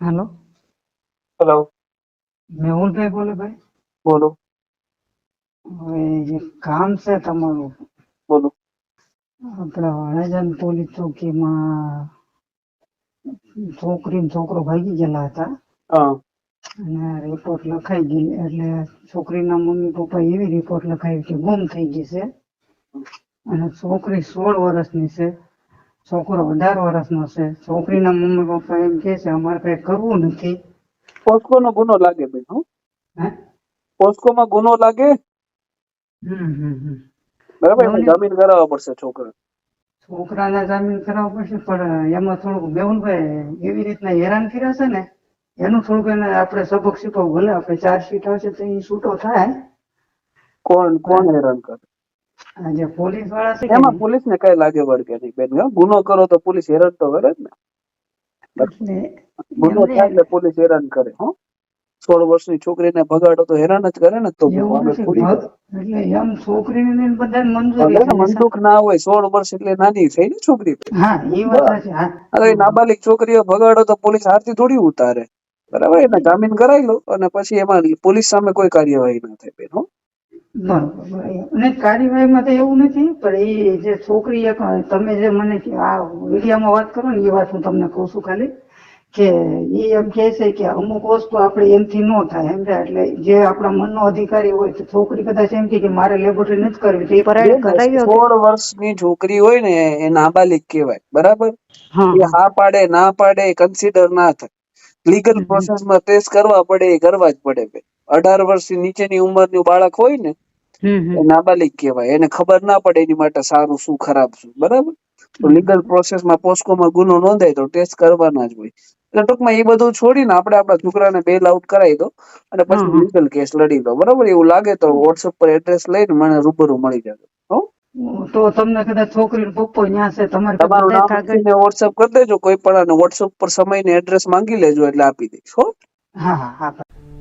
હાલો. Hello. મેહુલભાઈ બોલે ભાઈ? બોલો. જે કામ છે તમારું? બોલો. આપણે વાણેજન પોલીસ ચોકીમાં છોકરી ને છોકરો ભાગી ગયેલા હતા. અને રિપોર્ટ લખાઈ ગઈ એટલે છોકરીના મમ્મી પપ્પા એવી રિપોર્ટ લખાવી કે ગુમ થઈ ગઈ છે. અને છોકરી સોળ વર્ષની છે. છોકરો અઢાર વર્ષનો છે. છોકરીના મમ્મી પપ્પા એમ કે છે અમારે કઈ કરવું નથી. પોસ્કો નો ગુનો લાગે બેન હો. પોસ્કો માં ગુનો લાગે? બરાબર જામીન કરાવવા પડશે છોકરા. છોકરાને જામીન કરાવવા પડશે પણ એમાં થોડુંક મેહુલભાઈ એવી રીતના હેરાન કર્યા છે ને એનું થોડુંક એને આપણે સબક શીખવું ભલે આપણે ચાર્જશીટ આવશે તો એ છૂટો થાય. કોણ કોણ હેરાન કરે? જે પોલીસવાળા છે એમાં પોલીસ ને કઈ લાગે વળગે નહીં બેન. હો. ગુનો કરો તો પોલીસ હેરાન તો કરે જ ને. ગુનો થાય એટલે પોલીસ હેરાન કરે હો. સોળ વર્ષની છોકરીને ભગાડો તો હેરાન જ કરે ને તો એમ છોકરીને બધાને મંજૂરી ભલે ને ના હોય સોળ વર્ષ એટલે નાની થઈ ને છોકરી હા એ વાત સાચી હા. નાબાલિક છોકરીઓ ભગાડો તો પોલીસ હારથી થોડી ઉતારે. બરાબર એને જામીન કરાવી લો અને પછી એમાં પોલીસ સામે કોઈ કાર્યવાહી ના થાય બેન હો. અને કાર્યવાહીમાં તો એવું નથી પણ એ જે છોકરી એક તમે જે મને આ વિડીયામાં વાત કરો ને એ વાત હું તમને કહું છું ખાલી કે એ એમ કહે છે કે અમુક વસ્તુ આપણે એમથી ન થાય એમ એટલે જે આપણા મનનો અધિકારી હોય તો છોકરી કદાચ એમ કે મારે લેબોરેટરી નથી કરવી તો એ પરાયણ સોળ વર્ષની છોકરી હોય ને એ નાબાલિક કહેવાય બરાબર? હા એ હા. પાડે ના પાડે કન્સિડર ના થાય. લીગલ. પ્રોસેસમાં ટેસ્ટ કરવા પડે એ કરવા જ પડે અઢાર વર્ષની નીચેની ઉંમરનું બાળક હોય ને. એ નાબાલિક કહેવાય. એને ખબર ના પડે એની માટે સારું શું ખરાબ શું. બરાબર? તો લીગલ પ્રોસેસમાં પોસ્કોમાં ગુનો નોંધાય તો ટેસ્ટ કરવાના જ હોય. એટલે ટૂંકમાં એ બધું છોડીને આપણે આપણા છોકરાને બેલ આઉટ કરાવી દો અને પછી. લીગલ કેસ લડી દો બરાબર? એવું લાગે તો વોટ્સઅપ પર એડ્રેસ લઈને મને રૂબરૂ મળી જજો. હો? તો તમને કદાચ છોકરી પપ્પો ન્યા છે તમારે તમારું નામ વોટ્સઅપ કરી દેજો. કોઈ પણ અને વોટ્સઅપ પર સમય ને એડ્રેસ માંગી લેજો એટલે આપી દઈશ. હા હા હા